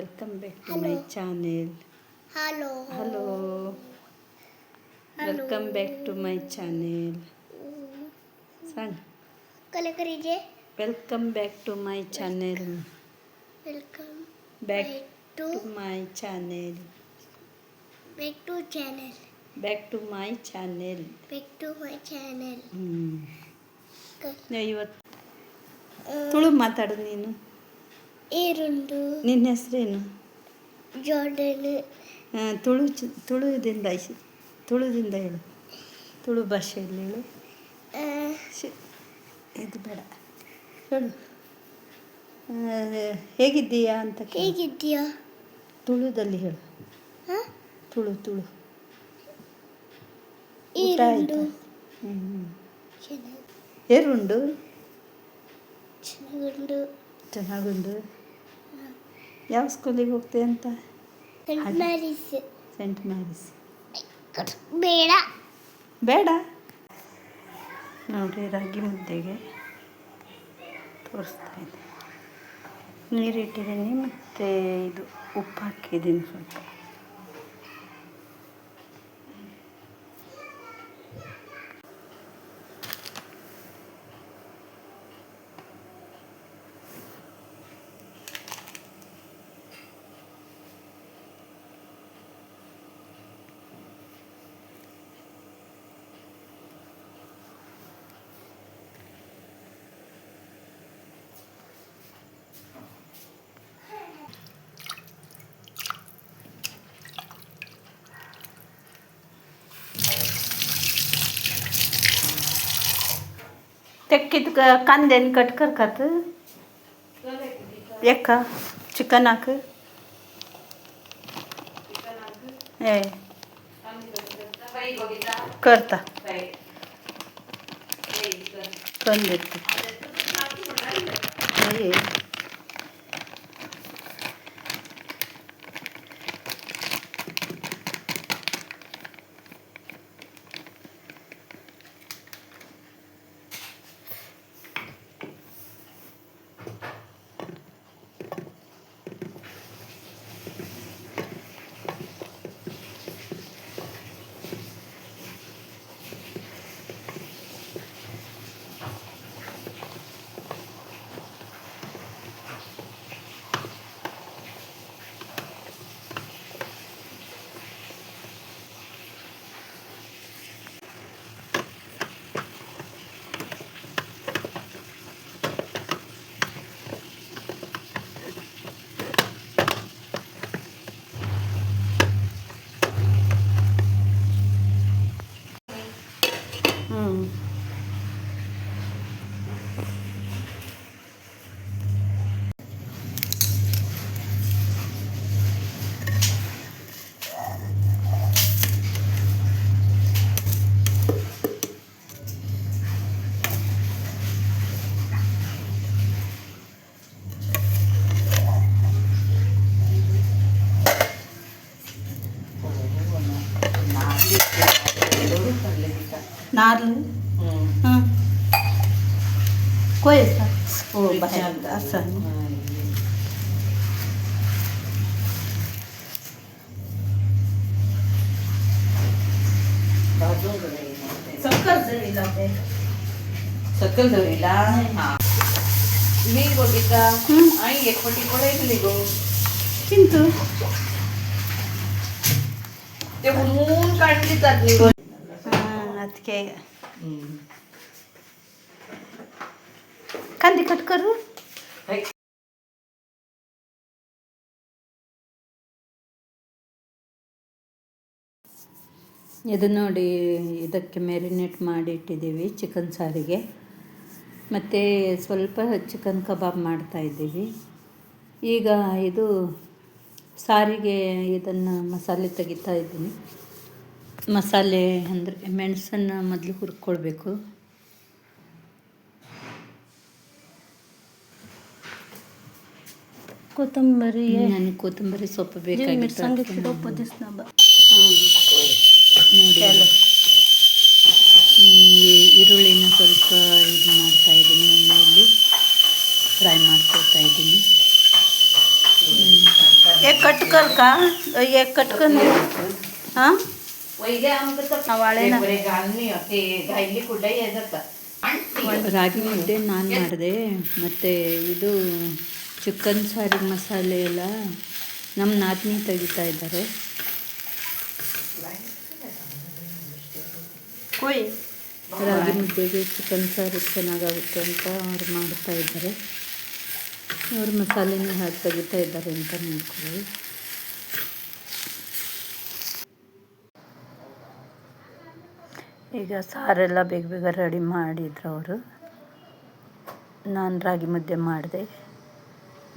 Welcome back to my channel hello hello welcome back to my channel ಸಣ್ಣ ಕಲಕರಿಗೆ welcome back to my channel welcome back to my channel back to channel back to my channel back to my channel ಇವತ್ತು ತುಳು ಮಾತಾಡು ನೀನು. ಏರುಂಡು ನಿನ್ನ ಹೆಸರೇನು? ಆ, ತುಳು ಚ- ತುಳುದಿಂದ ತುಳುದಿಂದ ಹೇಳು. ತುಳು ಭಾಷೆಯಲ್ಲಿ ಹೇಳು. ಇದು ಬೇಡ. ಹೇಳು. ಹೇಗಿದ್ದೀಯಾ ಅಂತ. ಹೇಗಿದ್ದೀಯಾ? ತುಳುದಲ್ಲಿ ಹೇಳು. ಹಾ ತುಳು ತುಳು. ಊಟ ಆಯ್ತಾ? ಏರುಂಡು? ಚೆನ್ನಾಗುಂಡು. ಚೆನ್ನಾಗುಂಡು. ಯಾವ ಸ್ಕೂಲಿಗೆ ಹೋಗ್ತೀಯ ಅಂತ? ಸೆಂಟ್. ಮ್ಯಾರೀಸ್ ಸೆಂಟ್ ಮ್ಯಾರೀಸ್ ಬೇಡ. ಬೇಡ? ನೋಡಿ ರಾಗಿ ಮುದ್ದೆಗೆ ತೋರಿಸ್ತಾ ನೀರು ನೀರಿಟ್ಟಿದ್ದೀನಿ ಮತ್ತು ಇದು ಉಪ್ಪು ಹಾಕಿದ್ದೀನಿ ಸ್ವಲ್ಪ. ते कित कांद्यान कट करतात एका चिकनाक हे करता करून देते Mm. నార్లు కోయేస్తా ఓ అస్సాను सक्कल जळीला सक्कल जळीला मी बघितला आई एक पटी पळयली गो किंतु ते उमून काढली जात नाही ಅದಕ್ಕೆ ಕಂದಿ ಕಟ್ಕರು ಇದು ನೋಡಿ ಇದಕ್ಕೆ ಮ್ಯಾರಿನೇಟ್ ಮಾಡಿ ಇಟ್ಟಿದ್ದೀವಿ ಚಿಕನ್ ಸಾರಿಗೆ. ಮತ್ತು ಸ್ವಲ್ಪ ಚಿಕನ್ ಕಬಾಬ್ ಮಾಡ್ತಾಯಿದ್ದೀವಿ ಈಗ ಇದು ಸಾರಿಗೆ ಇದನ್ನು ಮಸಾಲೆ ತೆಗಿತಾ ಇದ್ದೀನಿ. ಮಸಾಲೆ ಅಂದರೆ ಮೆಣಸನ್ನು ಮೊದಲು ಹುರ್ಕೊಳ್ಬೇಕು. ಕೊತ್ತಂಬರಿ. ನನಗೆ ಕೊತ್ತಂಬರಿ ಸೊಪ್ಪು ಬೇಕಾಗಿತ್ತು ನೋಡಿ. ಈರುಳ್ಳಿನ ಸ್ವಲ್ಪ ಇದು ಮಾಡ್ತಾ ಇದ್ದೀನಿ ಎಣ್ಣೆಯಲ್ಲಿ ಫ್ರೈ ಮಾಡ್ಕೊಳ್ತಾ ಇದ್ದೀನಿ. ಕಟ್ಕಲ್ಕ ಕಟ್ಕೊಂಡು ಹಾಂ? ರಾಗಿ ಮುದ್ದೆ ನಾನು ಮಾಡಿದೆ. ಮತ್ತು ಇದು ಚಿಕನ್ ಸಾರಿ ಮಸಾಲೆ ಎಲ್ಲ ನಮ್ಮ ನಾದಿನಿ ತೆಗಿತಾ ಇದ್ದಾರೆ. ರಾಗಿ ಮುದ್ದೆಗೆ ಚಿಕನ್ ಸಾರು ಚೆನ್ನಾಗಾಗುತ್ತೆ ಅಂತ ಅವ್ರು ಮಾಡ್ತಾ ಇದ್ದಾರೆ. ಅವ್ರು ಮಸಾಲೆನೇ ಹಾಕಿ ತೆಗಿತಾ ಇದ್ದಾರೆ ಅಂತ ನೋಡ್ಕೊಳ್ಳಿ. ಈಗ ಸಾರೆಲ್ಲ ಬೇಗ ಬೇಗ ರೆಡಿ ಮಾಡಿದ್ರು ಅವರು. ನಾನು ರಾಗಿ ಮುದ್ದೆ ಮಾಡಿದೆ.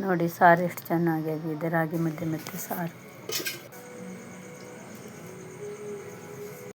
ನೋಡಿ ಸಾರು ಎಷ್ಟು ಚೆನ್ನಾಗಿ ಆಗಿದೆ ರಾಗಿ ಮುದ್ದೆ ಮತ್ತು ಸಾರು.